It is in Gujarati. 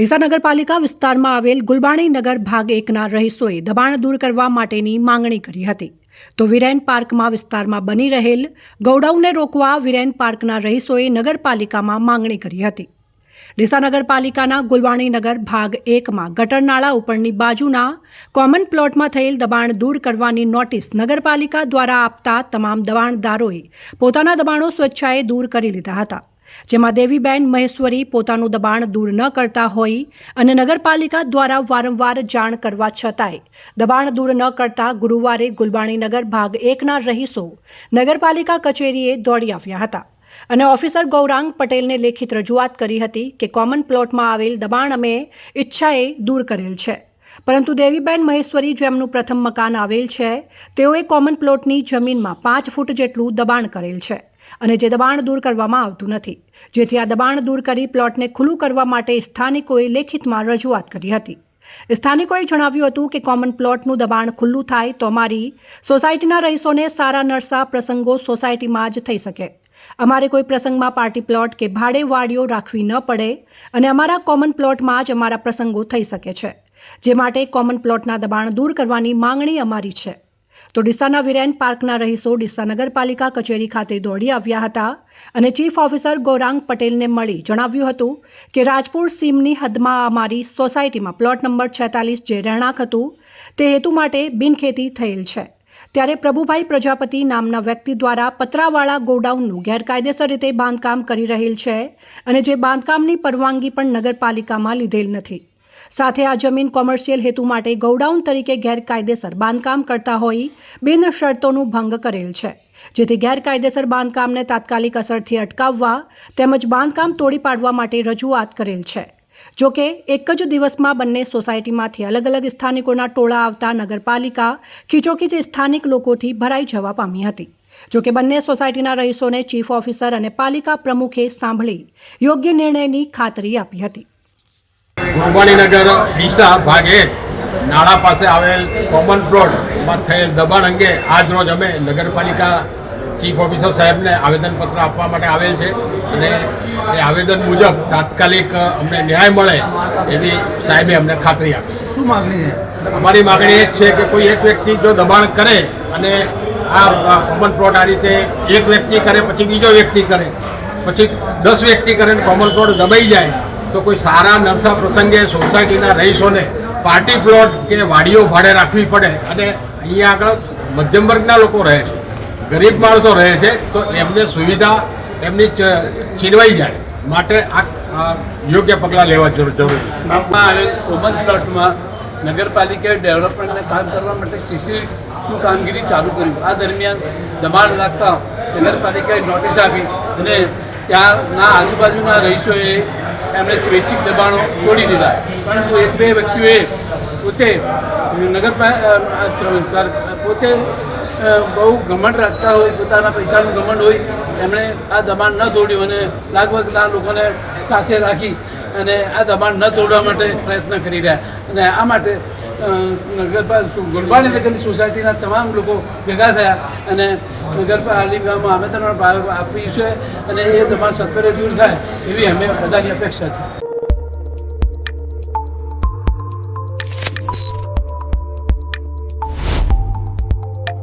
ડીસા નગરપાલિકા વિસ્તારમાં આવેલ ગુલબાણી નગર ભાગ એકના રહીશોએ દબાણ દૂર કરવા માટેની માંગણી કરી હતી. તો વિરેન પાર્કમાં વિસ્તારમાં બની રહેલ ગૌડવને રોકવા વિરેન પાર્કના રહીશોએ નગરપાલિકામાં માંગણી કરી હતી. ડીસા નગરપાલિકાના ગુલવાણી નગર ભાગ એકમાં ગટરનાળા ઉપરની બાજુના કોમન પ્લોટમાં થયેલ દબાણ દૂર કરવાની નોટિસ નગરપાલિકા દ્વારા આપતા તમામ દબાણદારોએ પોતાના દબાણો સ્વેચ્છાએ દૂર કરી લીધા હતા. જેમાં દેવીબેન મહેશ્વરી પોતાનું દબાણ દૂર ન કરતા હોય અને નગરપાલિકા દ્વારા વારંવાર જાણ કરવા છતાંય દબાણ દૂર ન કરતા ગુરુવારે ગુલબાણી નગર ભાગ એકના રહીશો નગરપાલિકા કચેરીએ દોડી આવ્યા હતા. અને ઓફિસર ગૌરાંગ પટેલને લેખિત રજૂઆત કરી હતી કે કોમન પ્લોટમાં આવેલ દબાણ અમે ઈચ્છાએ દૂર કરેલ છે. પરંતુ દેવીબેન મહેશ્વરી જેમનું પ્રથમ મકાન આવેલ છે, તેઓએ કોમન પ્લોટની જમીનમાં પાંચ ફૂટ જેટલું દબાણ કરેલ છે અને જે દબાણ દૂર કરવામાં આવતું નથી. જેથી આ દબાણ દૂર કરી પ્લોટને ખુલ્લું કરવા માટે સ્થાનિકોએ લેખિતમાં રજૂઆત કરી હતી. સ્થાનિકોએ જણાવ્યું હતું કે કોમન પ્લોટનું દબાણ ખુલ્લું થાય તો અમારી સોસાયટીના રહીશોને સારા નરસા પ્રસંગો સોસાયટીમાં જ થઈ શકે. અમારે કોઈ પ્રસંગમાં પાર્ટી પ્લોટ કે ભાડે વાડીઓ રાખવી ન પડે અને અમારા કોમન પ્લોટમાં જ અમારા પ્રસંગો થઈ શકે છે. જે માટે કોમન પ્લોટના દબાણ દૂર કરવાની માંગણી અમારી છે. તો ડીસાના વિરેન પાર્કના રહીશો ડીસા નગરપાલિકા કચેરી ખાતે દોડી આવ્યા હતા અને ચીફ ઓફિસર ગૌરાંગ પટેલને મળી જણાવ્યું હતું કે રાજપુર સીમની હદમાં અમારી સોસાયટીમાં પ્લોટ નંબર છેતાલીસ જે રહેણાંક હતું તે હેતુ માટે બિનખેતી થયેલ છે. ત્યારે પ્રભુભાઈ પ્રજાપતિ નામના વ્યક્તિ દ્વારા પતરાવાળા ગોડાઉનનું ગેરકાયદેસર રીતે બાંધકામ કરી રહેલ છે અને જે બાંધકામની પરવાનગી પણ નગરપાલિકામાં લીધેલ નથી. સાથે આ જમીન કોમર્શિયલ હેતુ માટે ગોડાઉન તરીકે ગેરકાયદેસર બાંધકામ કરતા હોઈ બિન શરતોનું ભંગ કરેલ છે. જેથી ગેરકાયદેસર બાંધકામને તાત્કાલિક અસરથી અટકાવવા તેમજ બાંધકામ તોડી પાડવા માટે રજૂઆત કરેલ છે. જો કે, એક જ દિવસમાં બંને સોસાયટીમાંથી અલગ અલગ સ્થાનિકોના ટોળા આવતા નગરપાલિકા ખીચોખીચ સ્થાનિક લોકોથી ભરાઈ જવા પામી હતી. જો કે બંને સોસાયટીના રહીશોને ચીફ ઓફિસર અને પાલિકા પ્રમુખે સાંભળી યોગ્ય નિર્ણયની ખાતરી આપી હતી. ગુરબાણીનગર ડીસા ભાગ એક નાળા પાસે આવેલ કોમન પ્લોટમાં થયેલ દબાણ અંગે આજ રોજ અમે નગરપાલિકા ચીફ ઓફિસર સાહેબને આવેદનપત્ર આપવા માટે આવેલ છે અને એ આવેદન મુજબ તાત્કાલિક અમને ન્યાય મળે એવી સાહેબે અમને ખાતરી આપી. શું માગણી અમારી માગણી એ જ છે કે કોઈ એક વ્યક્તિ જો દબાણ કરે અને આ કોમન પ્લોટ આ રીતે એક વ્યક્તિ કરે પછી બીજો વ્યક્તિ કરે પછી દસ વ્યક્તિ કરે ને કોમન પ્લોટ દબાઈ જાય તો કોઈ સારા નરસા પ્રસંગે સોસાયટીના રહીશોને પાર્ટી પ્લોટ કે વાડીઓ ભાડે રાખવી પડે અને અહીંયા આગળ મધ્યમ વર્ગના લોકો રહે છે, ગરીબ માણસો રહે છે, તો એમને સુવિધા એમની છીનવાઈ જાય. માટે આ યોગ્ય પગલાં લેવા જરૂર, જરૂરી આવેલ કોમન પ્લોટમાં નગરપાલિકાએ ડેવલપમેન્ટને કામ કરવા માટે સીસીનું કામગીરી ચાલુ કર્યું. આ દરમિયાન દબાણ લાગતા નગરપાલિકાએ નોટિસ આપી અને ત્યાંના આજુબાજુના રહીશોએ એમણે સ્વૈચ્છિક દબાણો તોડી દીધા. પરંતુ એક બે વ્યક્તિઓએ પોતે નગરપાલિકા પોતે બહુ ઘમંડ રાખતા હોય, પોતાના પૈસાનું ઘમંડ હોય, એમણે આ દબાણ ન તોડ્યું અને લાગભગના લોકોને સાથે રાખી અને આ દબાણ ન તોડવા માટે પ્રયત્ન કરી રહ્યા. અને આ માટે નગરપાલિકા ગુરબાણી નગરની સોસાયટીના તમામ લોકો ભેગા થયા અને નગરપાલિકામાં તમારા આપી છે અને એ તમારા સત્વરે દૂર થાય એવી અમે બધાની અપેક્ષા છે.